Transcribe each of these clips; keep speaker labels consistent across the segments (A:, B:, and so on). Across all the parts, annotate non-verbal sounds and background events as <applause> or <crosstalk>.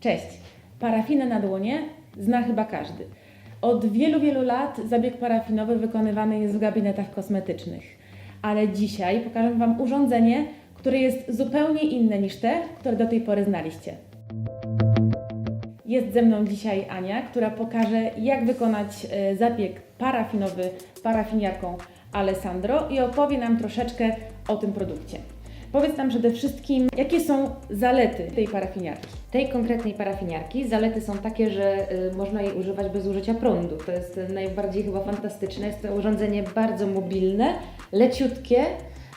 A: Cześć. Parafinę na dłonie zna chyba każdy. Od wielu, wielu lat zabieg parafinowy wykonywany jest w gabinetach kosmetycznych. Ale dzisiaj pokażę Wam urządzenie, które jest zupełnie inne niż te, które do tej pory znaliście. Jest ze mną dzisiaj Ania, która pokaże, jak wykonać e, zabieg parafinowy parafiniarką Alessandro i opowie nam troszeczkę o tym produkcie. Powiedz nam przede wszystkim, jakie są zalety tej parafiniarki.
B: Tej konkretnej parafiniarki zalety są takie, że y, można jej używać bez użycia prądu. To jest y, najbardziej chyba fantastyczne. Jest to urządzenie bardzo mobilne, leciutkie,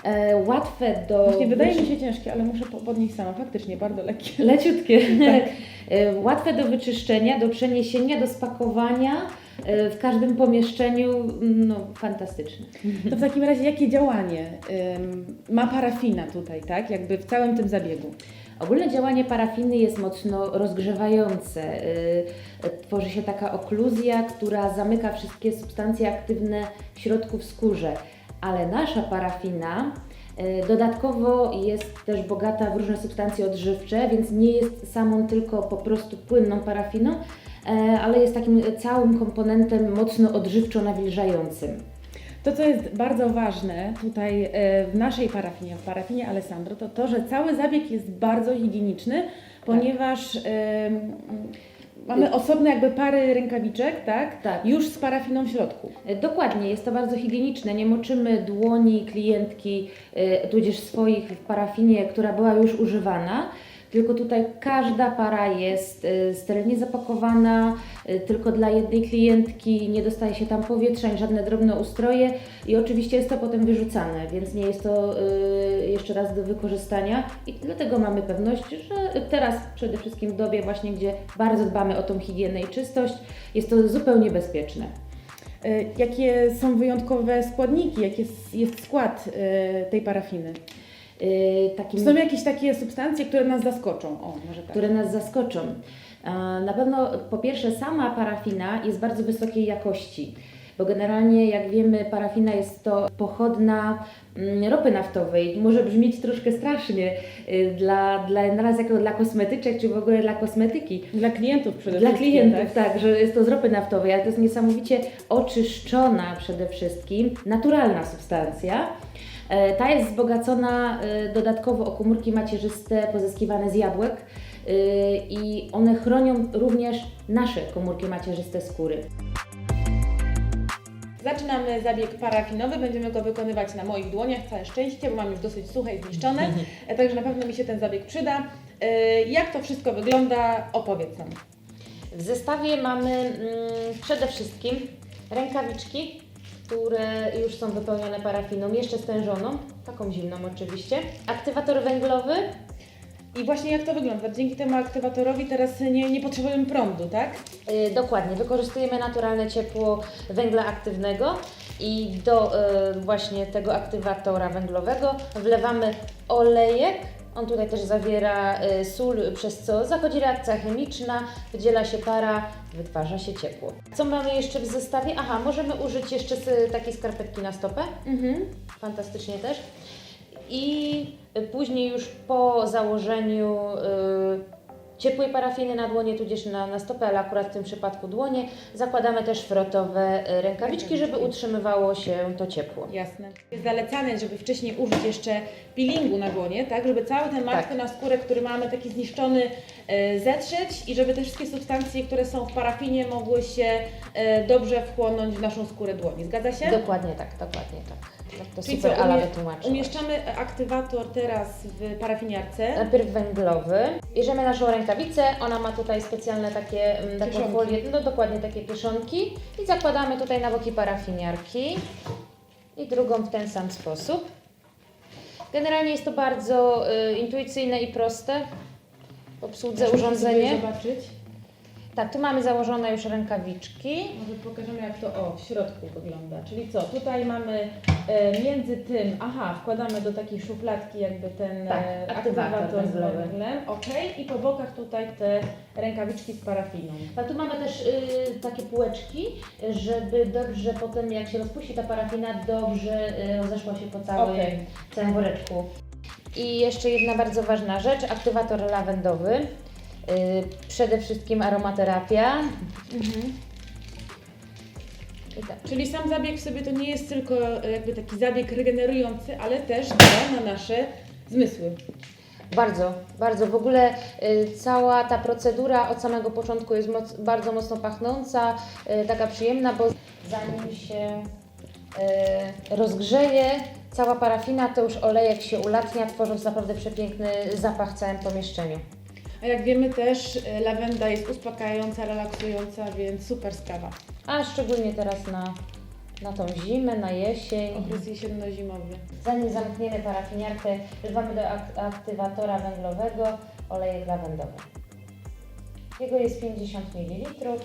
B: e, łatwe do...
A: Właśnie wydaje mi się ciężkie, ale muszę po- podnieść sama. Faktycznie bardzo lekkie.
B: Leciutkie, <laughs> tak. E, Łatwe do wyczyszczenia, do przeniesienia, do spakowania. E, W każdym pomieszczeniu, no fantastyczne.
A: To w takim razie jakie działanie ma parafina tutaj, tak? Jakby w całym tym zabiegu.
B: Ogólne działanie parafiny jest mocno rozgrzewające. Y, Tworzy się taka okluzja, która zamyka wszystkie substancje aktywne w środku w skórze. Ale nasza parafina y, dodatkowo jest też bogata w różne substancje odżywcze, więc nie jest samą tylko po prostu płynną parafiną, e, ale jest takim całym komponentem mocno odżywczo-nawilżającym.
A: To, co jest bardzo ważne tutaj e, w naszej parafinie, w parafinie Alessandro, to to, że cały zabieg jest bardzo higieniczny, ponieważ em, mamy osobne jakby pary rękawiczek, tak?
B: Tak.
A: Już z parafiną w środku.
B: E, Dokładnie, jest to bardzo higieniczne. Nie moczymy dłoni klientki, e, tudzież swoich w parafinie, która była już używana. Tylko tutaj każda para jest sterylnie zapakowana, e, tylko dla jednej klientki, nie dostaje się tam powietrza, żadne drobne ustroje i oczywiście jest to potem wyrzucane, więc nie jest to e, jeszcze raz do wykorzystania i dlatego mamy pewność, że teraz przede wszystkim w dobie właśnie, gdzie bardzo dbamy o tą higienę i czystość, jest to zupełnie bezpieczne.
A: Jakie są wyjątkowe składniki, jaki jest, jest skład tej parafiny?
B: Yy, takim,
A: są jakieś takie substancje, które nas zaskoczą? O, może tak.
B: które nas zaskoczą. Na pewno po pierwsze sama parafina jest bardzo wysokiej jakości, bo generalnie jak wiemy parafina jest to pochodna mm, ropy naftowej. Może brzmieć troszkę strasznie y, dla, dla, naraz jako dla kosmetyczek czy w ogóle dla kosmetyki,
A: Dla klientów przede
B: dla
A: wszystkim.
B: klientów, tak? że jest to z ropy naftowej, ale to jest niesamowicie oczyszczona przede wszystkim, naturalna substancja. E, Ta jest wzbogacona e, dodatkowo o komórki macierzyste pozyskiwane z jabłek e, i one chronią również nasze komórki macierzyste skóry.
A: Zaczynamy zabieg parafinowy, będziemy go wykonywać na moich dłoniach, całe szczęście, bo mam już dosyć suche i zniszczone, e, także na pewno mi się ten zabieg przyda. Jak to wszystko wygląda, opowiedz nam.
B: W zestawie mamy mm, przede wszystkim rękawiczki, które już są wypełnione parafiną, jeszcze stężoną, taką zimną oczywiście. Aktywator węglowy,
A: I właśnie jak to wygląda? Dzięki temu aktywatorowi teraz nie, nie potrzebujemy prądu, tak?
B: Y, Dokładnie, wykorzystujemy naturalne ciepło węgla aktywnego i do y, właśnie tego aktywatora węglowego wlewamy olejek. On tutaj też zawiera y, sól, przez co zachodzi reakcja chemiczna, wydziela się para, wytwarza się ciepło. Co mamy jeszcze w zestawie? Aha, możemy użyć jeszcze takiej skarpetki na stopę.
A: Mhm.
B: Fantastycznie też. I y, później już po założeniu y, ciepłej parafiny na dłonie, tudzież na, na stopę, ale akurat w tym przypadku dłonie, zakładamy też frotowe y, rękawiczki, żeby utrzymywało się to ciepło.
A: Jasne. Jest zalecane, żeby wcześniej użyć jeszcze peelingu na dłonie, tak? Żeby cały ten martwy
B: Tak.
A: na skórę, który mamy taki zniszczony, e, zetrzeć i żeby te wszystkie substancje, które są w parafinie mogły się e, dobrze wchłonąć w naszą skórę dłoni. Zgadza się?
B: Dokładnie tak, dokładnie tak. Tak to
A: Czyli
B: super
A: co,
B: Ala
A: umie-
B: wytłumaczyła.
A: Umieszczamy aktywator teraz w parafiniarce.
B: Najpierw węglowy. Bierzemy naszą rękawicę, ona ma tutaj specjalne takie, mm, taką
A: Kieszonki.
B: folię, no dokładnie takie kieszonki i zakładamy tutaj na boki parafiniarki i drugą w ten sam sposób. Generalnie jest to bardzo y, intuicyjne i proste w obsłudze
A: Muszę
B: urządzenie.
A: zobaczyć.
B: Tak, tu mamy założone już rękawiczki.
A: Może pokażemy jak to o, w środku wygląda. Czyli co, tutaj mamy e, między tym, aha, wkładamy do takiej szufladki jakby ten
B: Tak,
A: e,
B: aktywator
A: z węglem, ok, i po bokach tutaj te rękawiczki z parafiną.
B: Tak, tu mamy też y, takie półeczki, żeby dobrze potem jak się rozpuści ta parafina, dobrze y, rozeszła się po całym,
A: Okej.
B: całym woreczku. I jeszcze jedna bardzo ważna rzecz, aktywator lawendowy. Przede wszystkim aromaterapia. I tak.
A: Czyli sam zabieg w sobie to nie jest tylko e, jakby taki zabieg regenerujący, ale też działa na nasze zmysły.
B: Bardzo, bardzo. W ogóle y, cała ta procedura od samego początku jest moc, bardzo mocno pachnąca, y, taka przyjemna, bo zanim się y, rozgrzeje cała parafina, to już olejek się ulatnia, tworząc naprawdę przepiękny zapach w całym pomieszczeniu.
A: A jak wiemy też e, lawenda jest uspokajająca, relaksująca, więc super sprawa.
B: A szczególnie teraz na, na tą zimę, na jesień.
A: Okres jesienno-zimowy.
B: Zanim zamkniemy parafiniarkę, wlewamy do ak- aktywatora węglowego olejek lawendowy. Jego jest 50 ml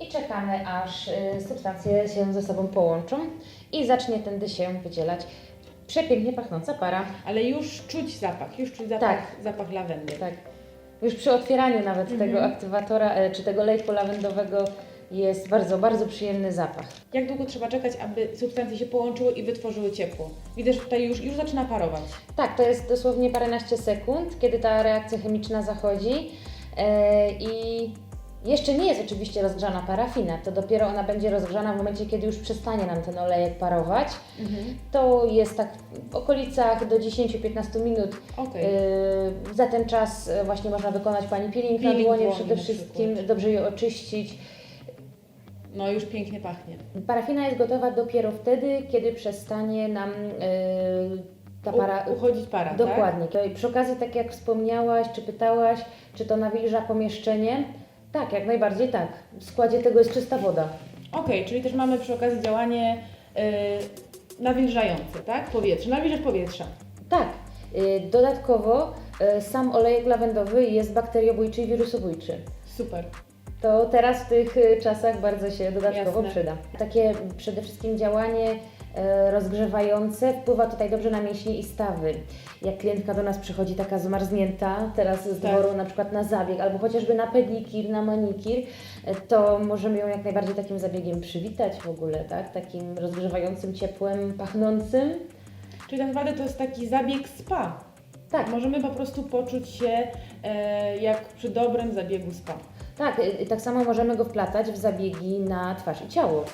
B: i czekamy aż y, substancje się ze sobą połączą i zacznie tędy się wydzielać przepięknie pachnąca para.
A: Ale już czuć zapach, już czuć zapach,
B: Tak.
A: zapach lawendy.
B: Tak. Już przy otwieraniu nawet
A: Mhm.
B: tego aktywatora e, czy tego olejku lawendowego jest bardzo, bardzo przyjemny zapach.
A: Jak długo trzeba czekać, aby substancje się połączyły i wytworzyły ciepło? Widzę, że tutaj już, już zaczyna parować.
B: Tak, to jest dosłownie paręnaście sekund, kiedy ta reakcja chemiczna zachodzi e, i jeszcze nie jest oczywiście rozgrzana parafina, to dopiero ona będzie rozgrzana w momencie, kiedy już przestanie nam ten olejek parować. To jest tak w okolicach do 10-15 minut. E, za ten czas e, właśnie można wykonać Pani peeling, na
A: Peeling
B: dłonie
A: dłoni
B: przede
A: na
B: wszystkim, dobrze je oczyścić.
A: No już pięknie pachnie.
B: Parafina jest gotowa dopiero wtedy, kiedy przestanie nam e, ta para...
A: U, uchodzić para, tak?
B: Dokładnie. To Przy okazji, tak jak wspomniałaś, czy pytałaś, czy to nawilża pomieszczenie? Tak, jak najbardziej tak. W składzie tego jest czysta woda.
A: Okej, czyli też mamy przy okazji działanie y, nawilżające, tak? Powietrze, nawilżacz powietrza.
B: Tak. Y, Dodatkowo y, sam olejek lawendowy jest bakteriobójczy i wirusobójczy.
A: Super.
B: To teraz w tych y, czasach bardzo się dodatkowo
A: Jasne.
B: przyda. Takie przede wszystkim działanie rozgrzewające wpływa tutaj dobrze na mięśnie i stawy. Jak klientka do nas przychodzi taka zmarznięta, teraz z
A: Tak.
B: dworu na przykład na zabieg, albo chociażby na pedikir, na manikir, e, to możemy ją jak najbardziej takim zabiegiem przywitać w ogóle, tak? Takim rozgrzewającym, ciepłem, pachnącym.
A: Czyli tak naprawdę to jest taki zabieg spa.
B: Tak,
A: Możemy po prostu poczuć się e, jak przy dobrym zabiegu spa.
B: Tak, y, tak samo możemy go wplatać w zabiegi na twarz i ciało.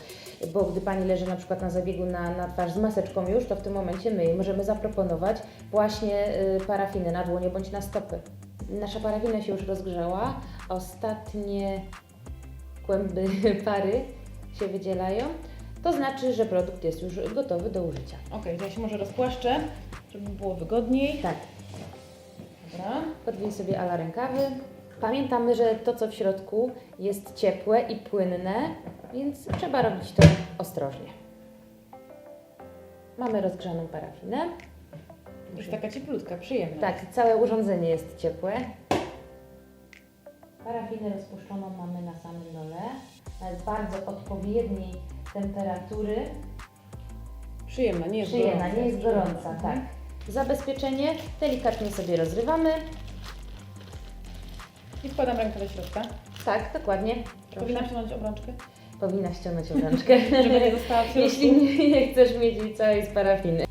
B: Bo gdy Pani leży na przykład na zabiegu na, na twarz z maseczką już, to w tym momencie my jej możemy zaproponować właśnie y, parafinę na dłonie bądź na stopy. Nasza parafina się już rozgrzała. Ostatnie kłęby <laughs> pary się wydzielają. To znaczy, że produkt jest już gotowy do użycia.
A: Okej, to ja się może rozpłaszczę, żeby było wygodniej.
B: Tak,
A: Dobra.
B: podwij sobie ala rękawy. Pamiętamy, że to, co w środku jest ciepłe i płynne, więc trzeba robić to ostrożnie. Mamy rozgrzaną parafinę.
A: Już taka cieplutka, przyjemna.
B: Tak, całe urządzenie jest ciepłe. Parafinę rozpuszczoną mamy na samym dole, na bardzo odpowiedniej temperatury.
A: Przyjemna, nie jest
B: Przyjemna,
A: gorąca.
B: nie jest gorąca, tak. Zabezpieczenie delikatnie sobie rozrywamy.
A: I wkładam rękę do środka.
B: Tak, dokładnie.
A: Powinna wciągnąć obrączkę,
B: Powinna ściągnąć obrączkę. <laughs>
A: żeby nie została w środku.
B: Jeśli nie, nie chcesz mieć całej z parafiny.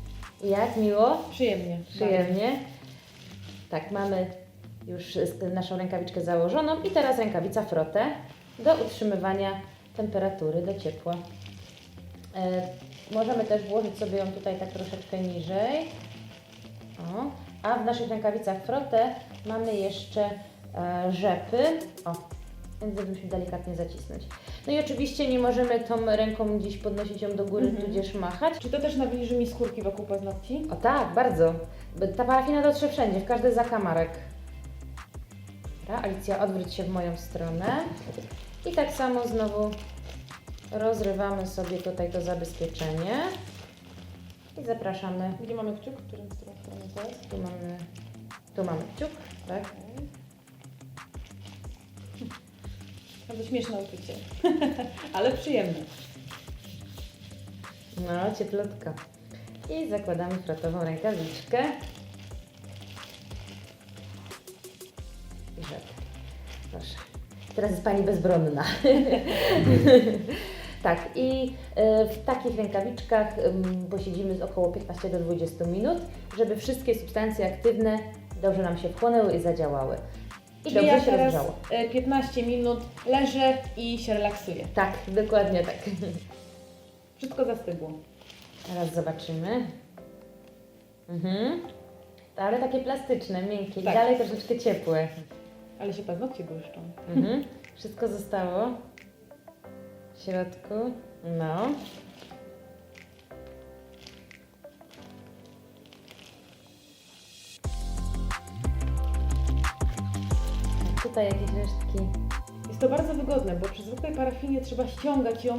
B: Jak miło,
A: Przyjemnie.
B: przyjemnie. Tak, mamy już z- naszą rękawiczkę założoną i teraz rękawica frotę do utrzymywania temperatury, do ciepła. E, możemy też włożyć sobie ją tutaj tak troszeczkę niżej. O. A w naszych rękawicach frotę mamy jeszcze rzepy. O, więc żebyśmy delikatnie zacisnąć. No i oczywiście nie możemy tą ręką gdzieś podnosić ją do góry,
A: Mhm.
B: tudzież machać.
A: Czy to też nawilży mi skórki wokół paznokci?
B: O tak, bardzo. Ta parafina dotrze wszędzie, w każdy zakamarek. Dobra, Alicja, odwróć się w moją stronę. I tak samo znowu rozrywamy sobie tutaj to zabezpieczenie. I zapraszamy.
A: Gdzie mamy kciuk? Którym stronę to jest?
B: Tu mamy, tu mamy kciuk, tak?
A: Okej. Bardzo śmieszne uczucie, <laughs> ale przyjemne.
B: No, cieplutko. I zakładamy frotową rękawiczkę. I rzep. Proszę. Teraz jest Pani bezbronna. <laughs> tak, i e, w takich rękawiczkach posiedzimy z około 15 do 20 minut, żeby wszystkie substancje aktywne dobrze nam się wchłonęły i zadziałały. I dobrze
A: ja
B: się
A: teraz
B: rozgrzało.
A: e, 15 minut leżę i się relaksuję.
B: Tak, dokładnie tak.
A: Wszystko zastygło.
B: Teraz zobaczymy. Mhm. Ale takie plastyczne, miękkie i
A: Tak.
B: dalej troszeczkę ciepłe.
A: Ale się paznokcie błyszczą.
B: Mhm. Wszystko zostało w środku. No. Tutaj jakieś resztki.
A: Jest to bardzo wygodne, bo przy zwykłej parafinie trzeba ściągać ją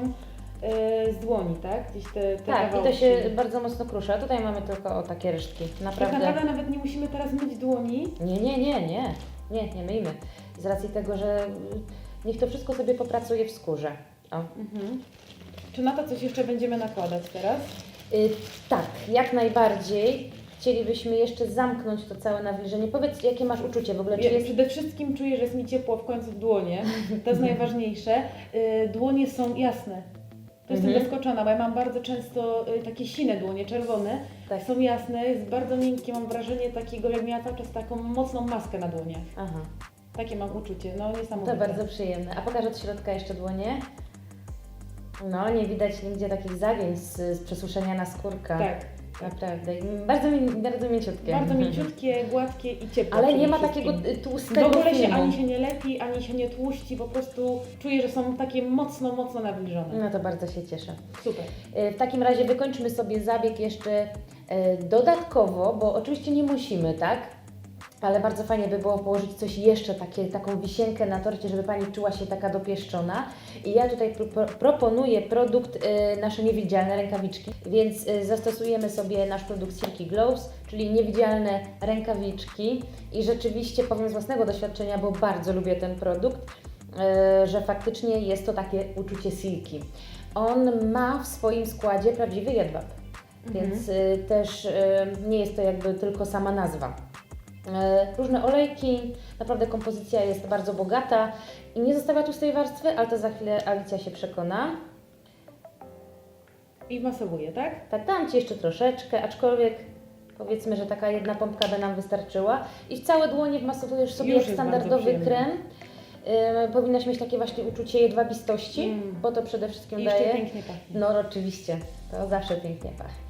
A: e, z dłoni, tak? Gdzieś te, te
B: Tak, i to
A: kawałki.
B: się bardzo mocno kruszy. A tutaj mamy tylko o takie resztki.
A: Tak
B: Naprawdę.
A: naprawdę nawet nie musimy teraz myć dłoni.
B: Nie, nie, nie, nie. Nie, nie myjmy. Z racji tego, że niech to wszystko sobie popracuje w skórze. O.
A: Mhm. Czy na to coś jeszcze będziemy nakładać teraz?
B: Y, tak, jak najbardziej. Chcielibyśmy jeszcze zamknąć to całe nawilżenie. Powiedz, jakie masz uczucie w ogóle? Czy jest...
A: Przede wszystkim czuję, że jest mi ciepło w końcu w dłonie. To jest najważniejsze. Y, Dłonie są jasne. To jestem
B: Mhm.
A: zaskoczona, bo ja mam bardzo często y, takie sine dłonie, czerwone.
B: Tak.
A: Są jasne, jest bardzo miękkie, mam wrażenie takiego, jak miała cały czas taką mocną maskę na dłoniach.
B: Aha,
A: Takie mam uczucie, no
B: to
A: niesamowite.
B: bardzo przyjemne. A pokaż od środka jeszcze dłonie. No, nie widać nigdzie takich zawień z, z przesuszenia na skórka.
A: Tak,
B: Naprawdę. Bardzo, mi, bardzo mięciutkie.
A: bardzo <laughs> mięciutkie, gładkie i ciepłe.
B: Ale nie ma
A: wszystkim.
B: takiego y,
A: W
B: tłustego
A: ogóle się ani się nie lepi, ani się nie tłuści, po prostu czuję, że są takie mocno, mocno nawilżone.
B: No to bardzo się cieszę.
A: Super.
B: E, W takim razie wykończmy sobie zabieg jeszcze e, dodatkowo, bo oczywiście nie musimy, tak? Ale bardzo fajnie by było położyć coś jeszcze, takie, taką wisienkę na torcie, żeby Pani czuła się taka dopieszczona. I ja tutaj pro, pro, proponuję produkt e, nasze niewidzialne rękawiczki, więc e, zastosujemy sobie nasz produkt Silky Gloves, czyli niewidzialne rękawiczki. I rzeczywiście powiem z własnego doświadczenia, bo bardzo lubię ten produkt, e, że faktycznie jest to takie uczucie silki. On ma w swoim składzie prawdziwy jedwab, więc y, też y, nie jest to jakby tylko sama nazwa. Y, różne olejki, naprawdę kompozycja jest bardzo bogata i nie zostawia tłustej warstwy, ale to za chwilę Alicja się przekona.
A: I masowuję, tak?
B: Tak, dam Ci jeszcze troszeczkę, aczkolwiek powiedzmy, że taka jedna pompka by nam wystarczyła. I w całe dłonie wmasowujesz sobie
A: Już
B: jak
A: jest bardzo
B: standardowy
A: przyjemnie.
B: krem. Y, powinnaś mieć takie właśnie uczucie jedwabistości,
A: Mm.
B: bo to przede wszystkim
A: I jeszcze
B: daje.
A: pięknie pachnie.
B: No oczywiście, to zawsze pięknie pachnie.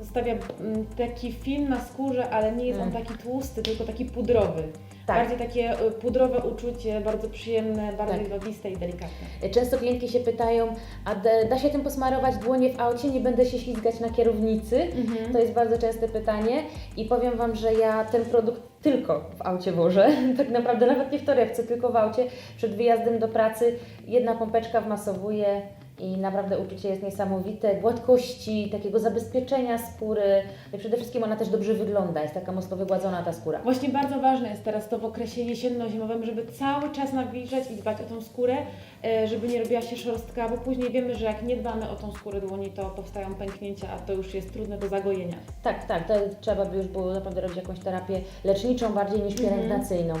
A: Zostawia mm, taki film na skórze, ale nie jest on
B: Mm.
A: taki tłusty, tylko taki pudrowy.
B: Tak.
A: Bardziej takie y, pudrowe uczucie, bardzo przyjemne, bardzo
B: Tak.
A: jedwabiste i delikatne.
B: Często klientki się pytają, a da, da się tym posmarować dłonie w aucie, nie będę się ślizgać na kierownicy? To jest bardzo częste pytanie i powiem Wam, że ja ten produkt tylko w aucie wożę. <laughs> Tak naprawdę nawet nie w torebce, tylko w aucie. Przed wyjazdem do pracy jedna pompeczka wmasowuje i naprawdę uczucie jest niesamowite. Gładkości, takiego zabezpieczenia skóry. I przede wszystkim ona też dobrze wygląda, jest taka mocno wygładzona ta skóra.
A: Właśnie bardzo ważne jest teraz to w okresie jesienno-zimowym, żeby cały czas nawilżać i dbać o tą skórę, e, żeby nie robiła się szorstka, bo później wiemy, że jak nie dbamy o tą skórę dłoni, to powstają pęknięcia, a to już jest trudne do zagojenia.
B: Tak, tak, to trzeba by już było naprawdę robić jakąś terapię leczniczą bardziej niż
A: Mhm.
B: pielęgnacyjną.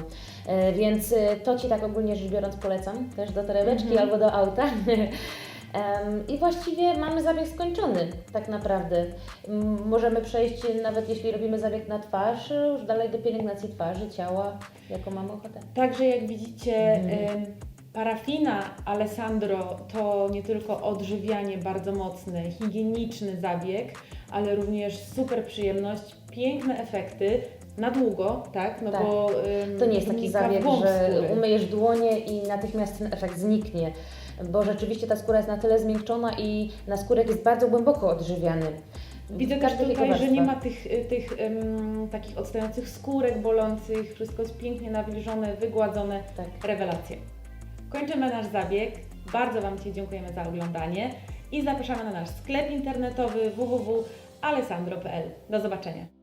B: E, więc e, to Ci tak ogólnie rzecz biorąc polecam też do torebeczki
A: Mhm.
B: albo do auta. <laughs> I właściwie mamy zabieg skończony, tak naprawdę. Możemy przejść, nawet jeśli robimy zabieg na twarz, już dalej do pielęgnacji twarzy, ciała, jaką mamy ochotę.
A: Także jak widzicie,
B: Mhm.
A: parafina Alessandro to nie tylko odżywianie bardzo mocne, higieniczny zabieg, ale również super przyjemność, piękne efekty na długo, tak? No
B: Tak.
A: bo em,
B: To nie jest taki zabieg, że umyjesz dłonie i natychmiast ten efekt zniknie, bo rzeczywiście ta skóra jest na tyle zmiękczona i naskórek jest bardzo głęboko odżywiany.
A: Widzę też tutaj, że nie ma tych, y, tych takich odstających skórek bolących, wszystko jest pięknie nawilżone, wygładzone,
B: Tak.
A: rewelacje. Kończymy nasz zabieg. Bardzo Wam Ci dziękujemy za oglądanie i zapraszamy na nasz sklep internetowy www.alessandro.pl. Do zobaczenia.